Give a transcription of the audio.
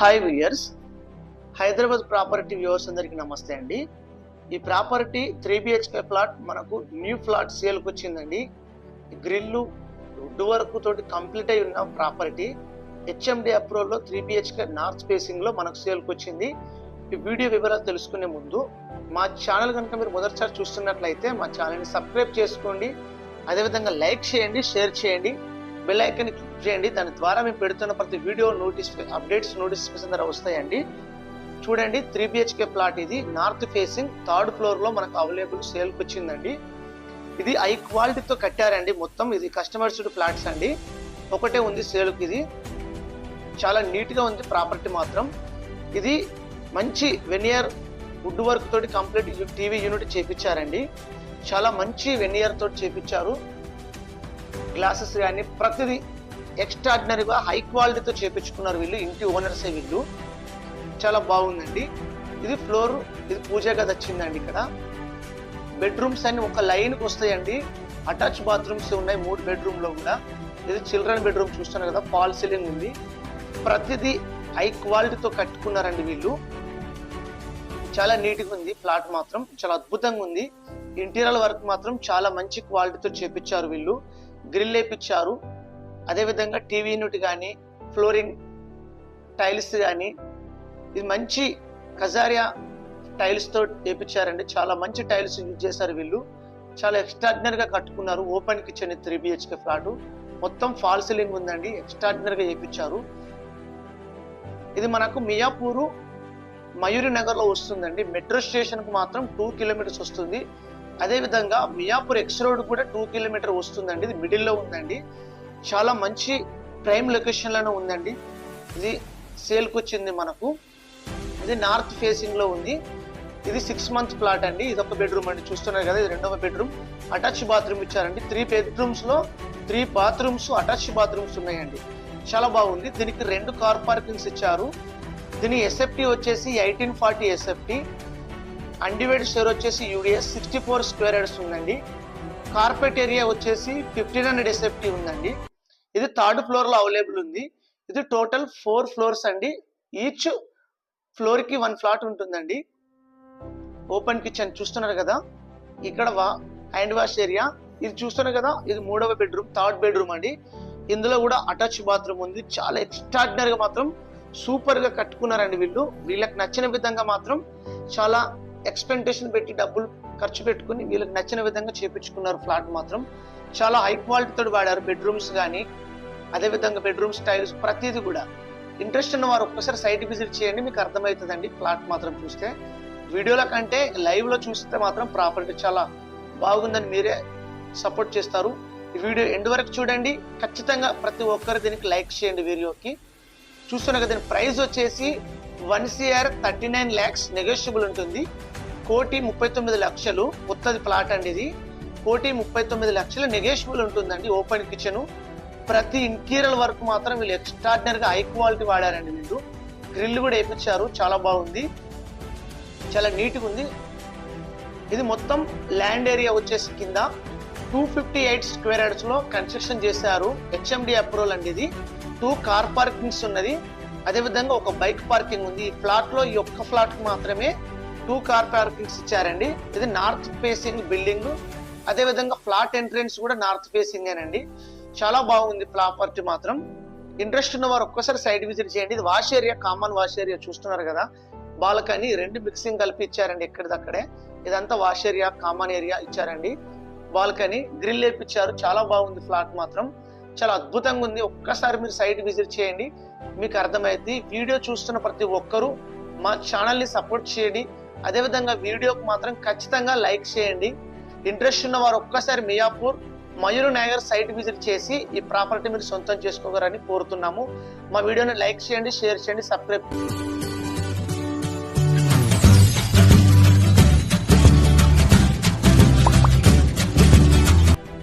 Hi viewers Hyderabad property viewers అందరికి నమస్తే అండి. ఈ ప్రాపర్టీ త్రీ బిహెచ్కే ప్లాట్ మనకు న్యూ ప్లాట్ సేల్కి వచ్చిందండి. గ్రిల్లు వుడ్ వర్క్ తోటి కంప్లీట్ అయి ఉన్న ప్రాపర్టీ హెచ్ఎండి అప్రూవల్లో త్రీ బిహెచ్కే నార్త్ స్పేసింగ్లో మనకు సేల్కి వచ్చింది. ఈ వీడియో వివరాలు తెలుసుకునే ముందు మా ఛానల్ కనుక మీరు మొదటిసారి చూస్తున్నట్లయితే మా ఛానల్ని సబ్స్క్రైబ్ చేసుకోండి. అదేవిధంగా లైక్ చేయండి షేర్ చేయండి. బెల్ ఐకన్ క్లిక్ చేయండి. దాని ద్వారా మేము పెడుతున్న ప్రతి వీడియో నోటీస్ అప్డేట్స్ నోటిఫికేషన్ ద్వారా వస్తాయండి. చూడండి త్రీ బిహెచ్కే ప్లాట్ ఇది. నార్త్ ఫేసింగ్ థర్డ్ ఫ్లోర్లో మనకు అవైలబుల్ సేల్కి వచ్చిందండి. ఇది హై క్వాలిటీతో కట్టారండి మొత్తం. ఇది కస్టమర్స్ ఫ్లాట్స్ అండి. ఒకటే ఉంది సేల్కి ఇది. చాలా నీట్గా ఉంది ప్రాపర్టీ మాత్రం. ఇది మంచి వెనియర్ వుడ్ వర్క్ తోటి కంప్లీట్ టీవీ యూనిట్ చేపించారండి. చాలా మంచి వెనియర్ తోటి చేపించారు. గ్లాసెస్ కానీ ప్రతిదీ ఎక్స్ట్రాడినరీగా హై క్వాలిటీతో చేపించుకున్నారు వీళ్ళు ఇంటి ఓనర్సే వీళ్ళు. చాలా బాగుందండి. ఇది ఫ్లోర్ ఇది పూజ గది వచ్చిందండి ఇక్కడ. బెడ్రూమ్స్ అన్ని ఒక లైన్కి వస్తాయండి. అటాచ్ బాత్రూమ్స్ ఉన్నాయి మూడు బెడ్రూమ్లో కూడా. ఇది చిల్డ్రన్ బెడ్రూమ్ చూస్తున్నారు కదా ఫాల్ సీలింగ్ ఉంది. ప్రతిదీ హై క్వాలిటీతో కట్టుకున్నారండి వీళ్ళు. చాలా నీట్గా ఉంది ప్లాట్ మాత్రం చాలా అద్భుతంగా ఉంది. ఇంటీరియర్ వర్క్ మాత్రం చాలా మంచి క్వాలిటీతో చేపించారు వీళ్ళు. గ్రిల్ వేపించారు అదేవిధంగా టీవీ యూనిట్ కానీ ఫ్లోరింగ్ టైల్స్ కానీ ఇది మంచి కజారియా టైల్స్తో వేపించారండి చాలా మంచి టైల్స్ యూజ్ చేశారు వీళ్ళు. చాలా ఎక్స్ట్రాడినరీగా కట్టుకున్నారు. Open kitchen three BHK flat. మొత్తం ఫాల్ సీలింగ్ ఉందండి. ఎక్స్ట్రాడినరీగా గా ఇది మనకు మియాపూరు మయూరి నగర్లో వస్తుందండి. మెట్రో స్టేషన్కు మాత్రం టూ కిలోమీటర్స్ వస్తుంది. అదే విధంగా మియాపూర్ ఎక్స్ రోడ్ కూడా టూ కిలోమీటర్ వస్తుందండి. ఇది మిడిల్లో ఉందండి. చాలా మంచి ప్రైమ్ లొకేషన్లోనే ఉందండి. ఇది సేల్కి వచ్చింది మనకు. ఇది నార్త్ ఫేసింగ్లో ఉంది. ఇది సిక్స్ మంత్ ప్లాట్ అండి. ఇది ఒక బెడ్రూమ్ అండి. చూస్తున్నారు కదా ఇది రెండవ బెడ్రూమ్ అటాచ్ బాత్రూమ్ ఇచ్చారండి. త్రీ బెడ్రూమ్స్లో త్రీ బాత్రూమ్స్ అటాచ్ బాత్రూమ్స్ ఉన్నాయండి. చాలా బాగుంది. దీనికి రెండు కార్ పార్కింగ్స్ ఇచ్చారు. దీని ఎస్ఎఫ్టీ వచ్చేసి eighteen forty SFT undivided share వచ్చేసి UDS sixty four square yards ఉందండి. కార్పెట్ ఏరియా వచ్చేసి ఫిఫ్టీన్ హండ్రెడ్ ఎస్ఎఫ్టీ ఉందండి. ఇది థర్డ్ ఫ్లోర్లో అవైలబుల్ ఉంది. ఇది టోటల్ ఫోర్ ఫ్లోర్స్ అండి. ఈచ్ ఫ్లోర్కి వన్ ఫ్లాట్ ఉంటుందండి. ఓపెన్ కిచెన్ చూస్తున్నారు కదా. ఇక్కడ వా హ్యాండ్ వాష్ ఏరియా. ఇది చూస్తున్నారు కదా ఇది మూడవ బెడ్రూమ్ థర్డ్ బెడ్రూమ్ అండి. ఇందులో కూడా అటాచ్ బాత్రూమ్ ఉంది. చాలా ఎక్స్ట్రాడినరీగా మాత్రం సూపర్గా కట్టుకున్నారండి వీళ్ళు. వీళ్ళకి నచ్చిన విధంగా మాత్రం చాలా ఎక్స్పెక్టేషన్ పెట్టి డబ్బులు ఖర్చు పెట్టుకుని వీళ్ళకి నచ్చిన విధంగా చేపించుకున్నారు ఫ్లాట్ మాత్రం. చాలా హై క్వాలిటీతో వాడారు బెడ్రూమ్స్ కానీ అదే విధంగా బెడ్రూమ్ స్టైల్స్ ప్రతిదీ కూడా. ఇంట్రెస్ట్ ఉన్న వారు ఒక్కసారి సైట్ విజిట్ చేయండి మీకు అర్థమవుతుందండి ఫ్లాట్ మాత్రం చూస్తే. వీడియోల కంటే లైవ్లో చూస్తే మాత్రం ప్రాపర్టీ చాలా బాగుందని మీరే సపోర్ట్ చేస్తారు. ఈ వీడియో ఎండ్ వరకు చూడండి. ఖచ్చితంగా ప్రతి ఒక్కరు దీనికి లైక్ చేయండి వీడియోకి. చూస్తున్నా కదా దీని ప్రైస్ వచ్చేసి one CR thirty nine lakhs negotiable ఉంటుంది. కోటి ముప్పై తొమ్మిది లక్షలు కొత్తది ప్లాట్ అండి ఇది. కోటి ముప్పై తొమ్మిది లక్షలు నెగోషియబుల్ ఉంటుందండి ఓపెన్ కిచెన్ ప్రతి ఇంటీరియర్ వర్క్ మాత్రం వీళ్ళు ఎక్స్ట్రాడినరీగా హై క్వాలిటీ వాడారండి వీళ్ళు. గ్రిల్ కూడా వేయించారు చాలా బాగుంది. చాలా నీట్గా ఉంది. ఇది మొత్తం ల్యాండ్ ఏరియా వచ్చేసి కింద టూ ఫిఫ్టీ ఎయిట్ స్క్వేర్ యార్డ్స్లో కన్స్ట్రక్షన్ చేశారు. హెచ్ఎండి అప్రూవల్ అండి ఇది. టూ కార్ పార్కింగ్స్ ఉన్నది. అదేవిధంగా ఒక బైక్ పార్కింగ్ ఉంది. ఈ ఫ్లాట్లో ఈ ఒక్క ఫ్లాట్కు మాత్రమే టూ కార్ పార్కింగ్స్ ఇచ్చారండి. ఇది నార్త్ ఫేసింగ్ బిల్డింగ్. అదే విధంగా ఫ్లాట్ ఎంట్రెన్స్ కూడా నార్త్ ఫేసింగ్ అండి చాలా బాగుంది ప్రాపర్టీ మాత్రం. ఇంట్రెస్ట్ ఉన్న వారు ఒక్కసారి సైడ్ విజిట్ చేయండి. ఇది wash area common wash area చూస్తున్నారు కదా. బాల్కనీ రెండు మిక్సింగ్ కలిపి ఇచ్చారండి ఎక్కడిదక్కడే. ఇదంతా వాష్ ఏరియా కామన్ ఏరియా ఇచ్చారండి. బాల్కనీ గ్రిల్ వేపించారు చాలా బాగుంది ఫ్లాట్ మాత్రం. చాలా అద్భుతంగా ఉంది. ఒక్కసారి మీరు సైట్ విజిట్ చేయండి. మీకు అర్థమైంది వీడియో చూస్తున్న ప్రతి ఒక్కరూ మా ఛానల్ని సపోర్ట్ చేయండి. అదేవిధంగా వీడియోకి మాత్రం ఖచ్చితంగా లైక్ చేయండి. ఇంట్రెస్ట్ ఉన్న వారు ఒక్కసారి మియాపూర్ మయూరు నగర్ సైట్ విజిట్ చేసి ఈ ప్రాపర్టీ మీరు సొంతం చేసుకోగలరని కోరుతున్నాము. మా వీడియోని లైక్ చేయండి షేర్ చేయండి సబ్స్క్రైబ్